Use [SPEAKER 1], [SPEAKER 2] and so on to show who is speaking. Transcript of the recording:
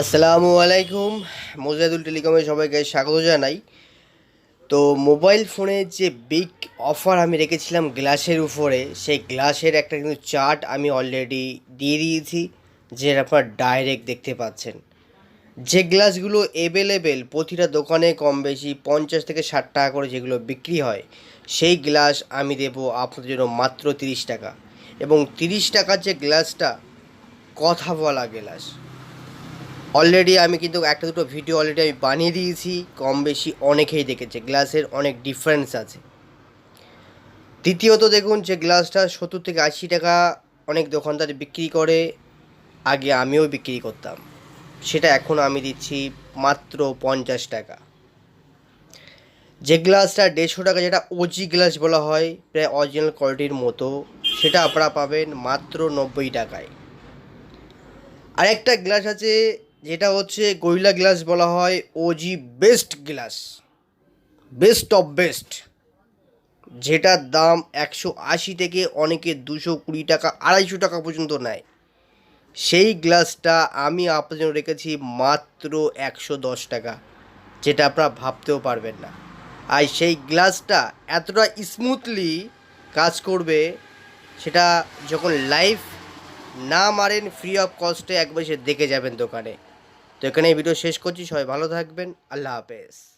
[SPEAKER 1] আসসালামু আলাইকুম। মোজাদুল টেলিকমে সবাইকে স্বাগত জানাই। তো মোবাইল ফোনে যে বিগ অফার আমি রেখেছিলাম গ্লাসের উপরে, সেই গ্লাসের একটা কিন্তু চার্ট আমি অলরেডি দিয়ে দিয়েছি, যে আপনার ডাইরেক্ট দেখতে পাচ্ছেন। যে গ্লাসগুলো অ্যাভেলেবেল প্রতিটা দোকানে কম বেশি পঞ্চাশ থেকে ষাট টাকা করে যেগুলো বিক্রি হয়, সেই গ্লাস আমি দেবো আপনাদের জন্য মাত্র তিরিশ টাকা। এবং তিরিশ টাকার যে গ্লাসটা, কথা বলা গ্লাস অলরেডি আমি কিন্তু একটা দুটো ভিডিও অলরেডি আমি বানিয়ে দিয়েছি কম বেশি অনেকেই দেখেছে গ্লাসের অনেক ডিফারেন্স আছে। দ্বিতীয়ত দেখুন যে গ্লাসটা সত্তর থেকে আশি টাকা অনেক দোকানদার বিক্রি করে, আগে আমিও বিক্রি করতাম। সেটা এখন আমি দিচ্ছি মাত্র পঞ্চাশ টাকা। যে গ্লাসটা দেড়শো টাকা যেটা ওজি গ্লাস বলা হয়, প্রায় অরিজিনাল কোয়ালিটির মতো, সেটা আপনারা পাবেন মাত্র নব্বই টাকায়। আরেকটা গ্লাস আছে যেটা হচ্ছে গরিলা গ্লাস বলা হয় OG best glass best of best যেটার দাম একশো আশি থেকে অনেকে দুশো কুড়ি টাকা, আড়াইশো টাকা পর্যন্ত নেয়। সেই গ্লাসটা আমি আপনার জন্য রেখেছি মাত্র একশো দশ টাকা, যেটা আপনারা ভাবতেও পারবেন না। আর সেই গ্লাসটা এতটা স্মুথলি কাজ করবে, সেটা যখন লাইভ না মারেন ফ্রি অফ কস্টে একবার সে দেখে যাবেন দোকানে। তো এখানে এই ভিডিও শেষ করছি, সবাই ভালো থাকবেন, আল্লাহ হাফেজ।